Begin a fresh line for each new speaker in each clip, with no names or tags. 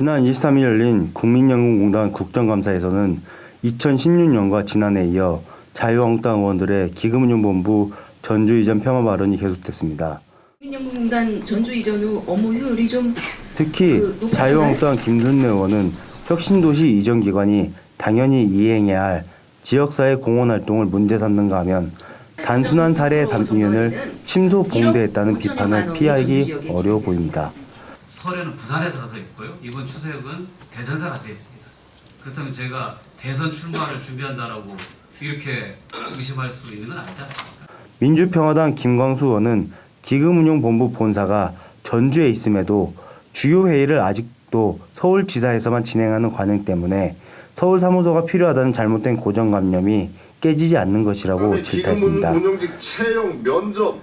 지난 23일 열린 국민연금공단 국정감사에서는 2016년과 지난해에 이어 자유한국당 의원들의 기금운용본부 전주 이전 폄하 발언이 계속됐습니다.
국민연금공단 전주 이전 후 업무 효율이 좀
특히
그
자유한국당 김순례 의원은 혁신도시 이전 기관이 당연히 이행해야 할 지역사회 공헌 활동을 문제 삼는가 하면 단순한 사례의 단위원을 침소 봉대했다는 비판을 피하기 어려워 보입니다.
설에는 부산에서 가서 있고요. 이번 추석은 대전사 가서 있습니다. 그렇다면 제가 대선 출마를 준비한다라고 이렇게 의심할 수 있는 건 아니지 않습니까?
민주평화당 김광수 의원은 기금운용본부 본사가 전주에 있음에도 주요 회의를 아직도 서울지사에서만 진행하는 관행 때문에 서울 사무소가 필요하다는 잘못된 고정관념이 깨지지 않는 것이라고 질타했습니다.
기금 운용직 채용 면접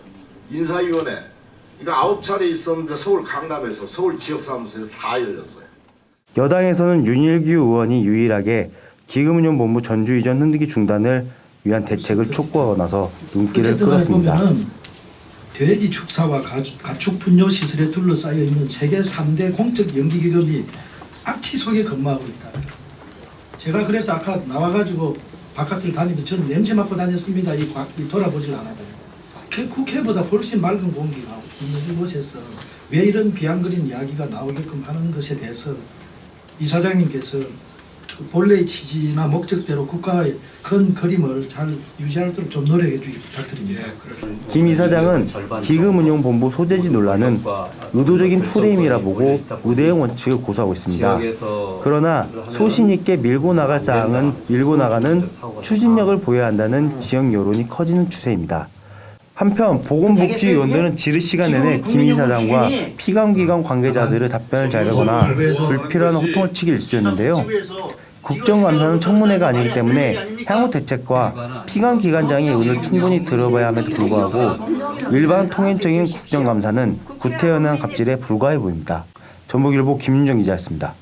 인사위원회 이거 아홉 차례 있었는데 서울 강남에서 서울 지역사무소에서 다 열렸어요.
여당에서는 윤일규 의원이 유일하게 기금운용본부 전주 이전 흔들기 중단을 위한 대책을 촉구하고 나서 눈길을 끌었습니다.
돼지 축사와 가축, 가축 분뇨 시설에 둘러싸여 있는 세계 3대 공적 연기기관이 악취 속에 근무하고 있다. 제가 그래서 아까 나와가지고 바깥을 다니면서 저는 냄새 맡고 다녔습니다. 이 돌아보질 않아요. 국회, 국회보다 훨씬 맑은 공기가 있는 이곳에서 왜 이런 비양거린 이야기가 나오게끔 하는 것에 대해서 이사장님께서 그 본래의 취지나 목적대로 국가의 큰 그림을 잘 유지하도록 좀 노력해 주기 부탁드립니다.
김 이사장은 기금운용본부 소재지 논란은 의도적인 프레임이라 보고 의대형 원칙을 고수하고 있습니다. 그러나 소신 있게 밀고 나갈 사항은 밀고 나가는 추진력을 보여야 한다는 지역 여론이 커지는 추세입니다. 한편 보건복지위원들은 지르 시간 내내 김 이사장과 피감기관 관계자들의 답변을 자르거나 불필요한 호통을 치기 일쑤였는데요. 국정감사는 청문회가 아니기 때문에 향후 대책과 피감 기관장의 의견을 충분히 들어봐야 함에도 불구하고 일반 통행적인 국정감사는 구태연한 갑질에 불과해 보입니다. 전북일보 김윤정 기자였습니다.